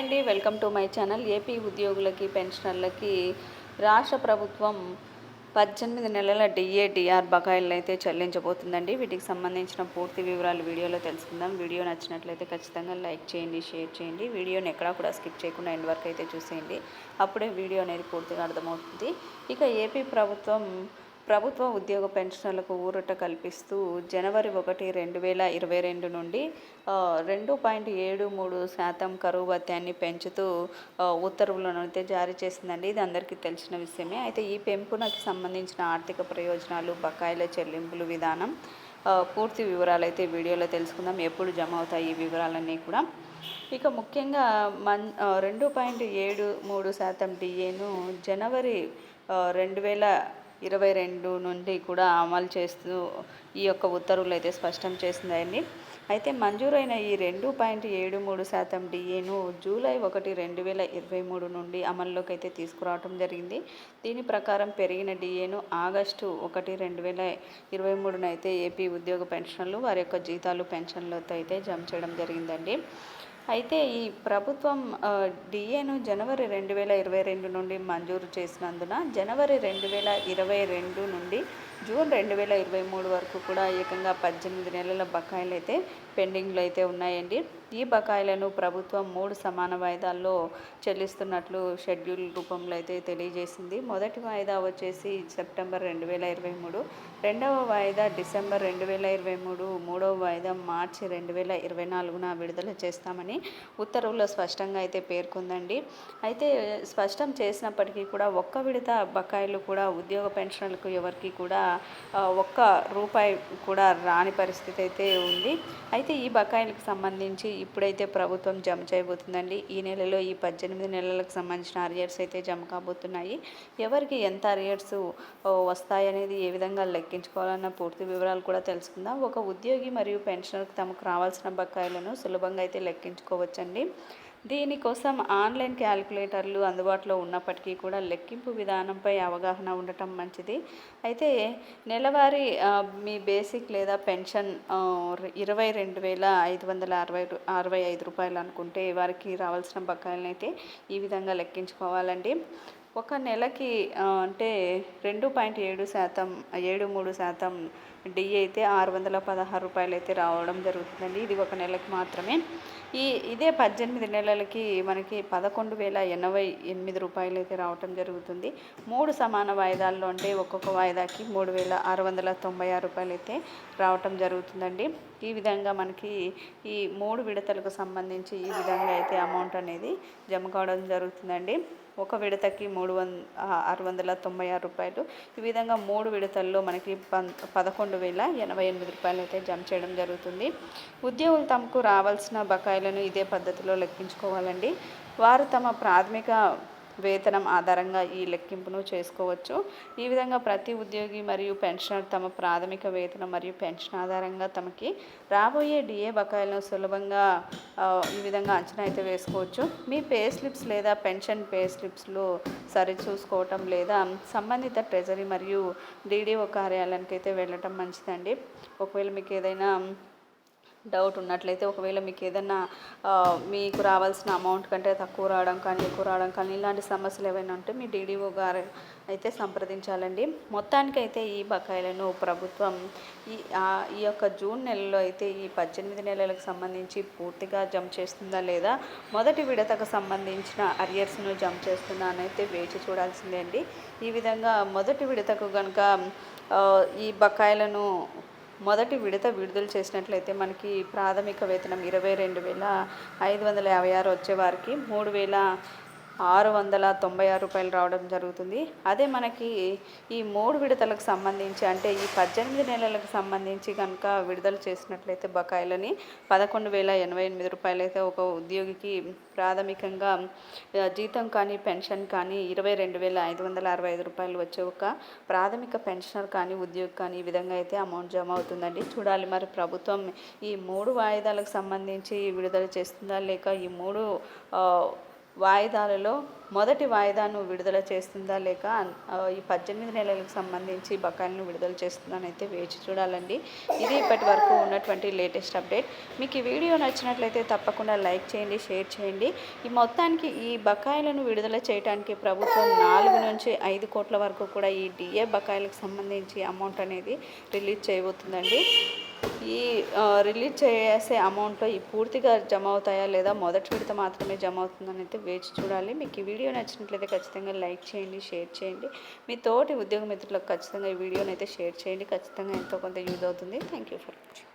అండి welcome to my channel. AP ఉద్యోగులకి పెన్షనర్లకి రాష్ట్ర ప్రభుత్వం పద్దెనిమిది నెలల డిఏడిఆర్ బకాయిలను అయితే చెల్లించబోతుందండి. వీటికి సంబంధించిన పూర్తి వివరాలు వీడియోలో తెలుసుకుందాం. వీడియో నచ్చినట్లయితే ఖచ్చితంగా లైక్ చేయండి షేర్ చేయండి. వీడియోని ఎక్కడా కూడా స్కిప్ చేయకుండా ఎండ్ వరకు అయితే చూసేయండి. అప్పుడే వీడియో అనేది పూర్తిగా అర్థమవుతుంది. ఇక ఏపీ ప్రభుత్వం ప్రభుత్వ ఉద్యోగ పెన్షన్లకు ఊరట కల్పిస్తూ జనవరి ఒకటి రెండు వేల ఇరవై రెండు నుండి రెండు పాయింట్ ఏడు మూడు శాతం కరువు భత్యాన్ని పెంచుతూ ఉత్తర్వులను అయితే జారీ చేసిందండి. ఇది అందరికీ తెలిసిన విషయమే. అయితే ఈ పెంపునకు సంబంధించిన ఆర్థిక ప్రయోజనాలు బకాయిల చెల్లింపులు విధానం పూర్తి వివరాలు అయితే వీడియోలో తెలుసుకుందాం. ఎప్పుడు జమ అవుతాయి ఈ వివరాలన్నీ కూడా. ఇక ముఖ్యంగా మన్ రెండు పాయింట్ ఏడు మూడు శాతం డిఏను జనవరి రెండు వేల ఇరవై రెండు నుండి కూడా అమలు చేస్తూ ఈ యొక్క ఉత్తర్వులు అయితే స్పష్టం చేసిందండి. అయితే మంజూరైన ఈ రెండు పాయింట్ ఏడు మూడు శాతం డిఏను జూలై ఒకటి రెండు వేల ఇరవై మూడు నుండి అమల్లోకి అయితే తీసుకురావడం జరిగింది. దీని ప్రకారం పెరిగిన డిఏను ఆగస్టు ఒకటి రెండు వేల ఇరవై మూడున అయితే ఏపీ ఉద్యోగ పెన్షన్లు వారి యొక్క జీతాలు పెన్షన్లతో అయితే జమ చేయడం జరిగిందండి. అయితే ఈ ప్రభుత్వం డిఏను జనవరి రెండు వేల ఇరవై రెండు నుండి మంజూరు చేసినందున జనవరి రెండు వేల ఇరవై రెండు నుండి జూన్ రెండు వేల ఇరవై మూడు వరకు కూడా ఏకంగా పద్దెనిమిది నెలల బకాయిలు అయితే పెండింగ్లో అయితే ఉన్నాయండి. ఈ బకాయిలను ప్రభుత్వం మూడు సమాన వాయిదాల్లో చెల్లిస్తున్నట్లు షెడ్యూల్ రూపంలో అయితే తెలియజేసింది. మొదటి వాయిదా వచ్చేసి సెప్టెంబర్ రెండు వేల ఇరవై మూడు రెండవ వాయిదా డిసెంబర్ రెండు వేల ఇరవై మూడు మూడవ వాయిదా మార్చి రెండు వేల ఇరవై నాలుగున విడుదల చేస్తామని ఉత్తర్వుల్లో స్పష్టంగా అయితే పేర్కొందండి. అయితే స్పష్టం చేసినప్పటికీ కూడా ఒక్క విడత బకాయిలు కూడా ఉద్యోగ పెన్షన్లకు ఎవరికి కూడా ఒక్క రూపాయి కూడా రాని పరిస్థితి అయితే ఉంది. అయితే ఈ బకాయిలకు సంబంధించి ఇప్పుడైతే ప్రభుత్వం జమ చేయబోతుందండి. ఈ నెలలో ఈ పద్దెనిమిది నెలలకు సంబంధించిన అరియర్స్ అయితే జమ కాబోతున్నాయి. ఎవరికి ఎంత అరియర్స్ వస్తాయనేది ఏ విధంగా లెక్కించుకోవాలన్న పూర్తి వివరాలు కూడా తెలుసుకుందాం. ఒక ఉద్యోగి మరియు పెన్షనర్కి తమకు రావాల్సిన బకాయిలను సులభంగా అయితే లెక్కించుకోవచ్చండి దీనికోసం ఆన్లైన్ క్యాలిక్యులేటర్లు అందుబాటులో ఉన్నప్పటికీ కూడా లెక్కింపు విధానంపై అవగాహన ఉండటం మంచిది. అయితే నెలవారీ మీ బేసిక్ లేదా పెన్షన్ ఇరవై రెండు వేల ఐదు వందల అరవై అరవై ఐదు రూపాయలు అనుకుంటే వారికి రావాల్సిన బకాయిలను అయితే ఈ విధంగా లెక్కించుకోవాలండి. ఒక నెలకి అంటే రెండు పాయింట్ ఏడు శాతం ఏడు మూడు శాతం డి అయితే ఆరు వందల పదహారు రూపాయలు అయితే రావడం జరుగుతుందండి. ఇది ఒక నెలకి మాత్రమే. ఈ ఇదే పద్దెనిమిది నెలలకి మనకి పదకొండు వేల ఎనభై ఎనిమిది రూపాయలు అయితే రావటం జరుగుతుంది. మూడు సమాన వాయిదాల్లో అంటే ఒక్కొక్క వాయిదాకి మూడు వేల ఆరు వందల తొంభై ఆరు రూపాయలు అయితే రావటం జరుగుతుందండి. ఈ విధంగా మనకి ఈ మూడు విడతలకు సంబంధించి ఈ విధంగా అయితే అమౌంట్ అనేది జమ కావడం జరుగుతుందండి. ఒక విడతకి మూడు వం ఆరు వందల తొంభై ఆరు రూపాయలు. ఈ విధంగా మూడు విడతల్లో మనకి పన్ పదకొండు వేల ఎనభై ఎనిమిది రూపాయలు అయితే జమ చేయడం జరుగుతుంది. ఉద్యోగులు తమకు రావాల్సిన బకాయిలను ఇదే పద్ధతిలో లెక్కించుకోవాలండి. వారు తమ ప్రాథమిక వేతనం ఆధారంగా ఈ లెక్కింపును చేసుకోవచ్చు. ఈ విధంగా ప్రతి ఉద్యోగి మరియు పెన్షనర్ తమ ప్రాథమిక వేతనం మరియు పెన్షన్ ఆధారంగా తమకి రాబోయే డిఏ బకాయిలను సులభంగా ఈ విధంగా అంచనా అయితే వేసుకోవచ్చు. మీ పే స్లిప్స్ లేదా పెన్షన్ పే స్లిప్స్లో సరిచూసుకోవటం లేదా సంబంధిత ట్రెజరీ మరియు డీడీఓ కార్యాలయానికి అయితే వెళ్ళటం మంచిదండి. ఒకవేళ మీకు ఏదైనా డౌట్ ఉన్నట్లయితే ఒకవేళ మీకు ఏదైనా మీకు రావాల్సిన అమౌంట్ కంటే తక్కువ రావడం కానీ ఎక్కువ రావడం కానీ ఇలాంటి సమస్యలు ఏవైనా ఉంటే మీ డీడీఓ గారు అయితే సంప్రదించాలండి. మొత్తానికైతే ఈ బకాయిలను ప్రభుత్వం ఈ ఈ యొక్క జూన్ నెలలో అయితే ఈ పద్దెనిమిది నెలలకు సంబంధించి పూర్తిగా జమ చేస్తుందా లేదా మొదటి విడతకు సంబంధించిన అరియర్స్ను జమ చేస్తుందా అని అయితే వేచి చూడాల్సిందే అండి. ఈ విధంగా మొదటి విడతకు కనుక ఈ బకాయిలను మొదటి విడత విడుదల చేసినట్లయితే మనకి ప్రాథమిక వేతనం ఇరవై రెండు వేల ఐదు వందల యాభై ఆరు వచ్చే వారికి మూడు వేల ఆరు వందల తొంభై ఆరు రూపాయలు రావడం జరుగుతుంది. అదే మనకి ఈ మూడు విడతలకు సంబంధించి అంటే ఈ పద్దెనిమిది నెలలకు సంబంధించి కనుక విడుదల చేసినట్లయితే బకాయిలని పదకొండు వేల ఎనభై ఎనిమిది రూపాయలు అయితే ఒక ఉద్యోగికి ప్రాథమికంగా జీతం కానీ పెన్షన్ కానీ ఇరవై రెండు వేల ఐదు వందల అరవై ఐదు రూపాయలు వచ్చే ఒక ప్రాథమిక పెన్షనర్ కానీ ఉద్యోగి కానీ ఈ విధంగా అయితే అమౌంట్ జమ అవుతుందండి. చూడాలి మరి ప్రభుత్వం ఈ మూడు వాయిదాలకు సంబంధించి విడుదల చేస్తుందా లేక ఈ మూడు వాయిదాలలో మొదటి వాయిదాను విడుదల చేస్తుందా లేక ఈ పద్దెనిమిది నెలలకు సంబంధించి బకాయిలను విడుదల చేస్తుందా అయితే వేచి చూడాలండి. ఇది ఇప్పటి వరకు ఉన్నటువంటి లేటెస్ట్ అప్డేట్. మీకు ఈ వీడియో నచ్చినట్లయితే తప్పకుండా లైక్ చేయండి షేర్ చేయండి. ఈ మొత్తానికి ఈ బకాయిలను విడుదల చేయడానికి ప్రభుత్వం నాలుగు నుంచి ఐదు కోట్ల వరకు కూడా ఈ డిఏ బకాయిలకు సంబంధించి అమౌంట్ అనేది రిలీజ్ చేయబోతుందండి. ఈ రిలీజ్ చేసే అమౌంట్లో ఈ పూర్తిగా జమ అవుతాయా లేదా మొదటి విడత మాత్రమే జమ అవుతుందని అయితే వేచి చూడాలి. మీకు ఈ వీడియో నచ్చినట్లయితే ఖచ్చితంగా లైక్ చేయండి షేర్ చేయండి. మీ తోటి ఉద్యోగ మిత్రులకు ఖచ్చితంగా ఈ వీడియోని అయితే షేర్ చేయండి. ఖచ్చితంగా ఎంతో కొంత యూజ్ అవుతుంది. Thank you for watching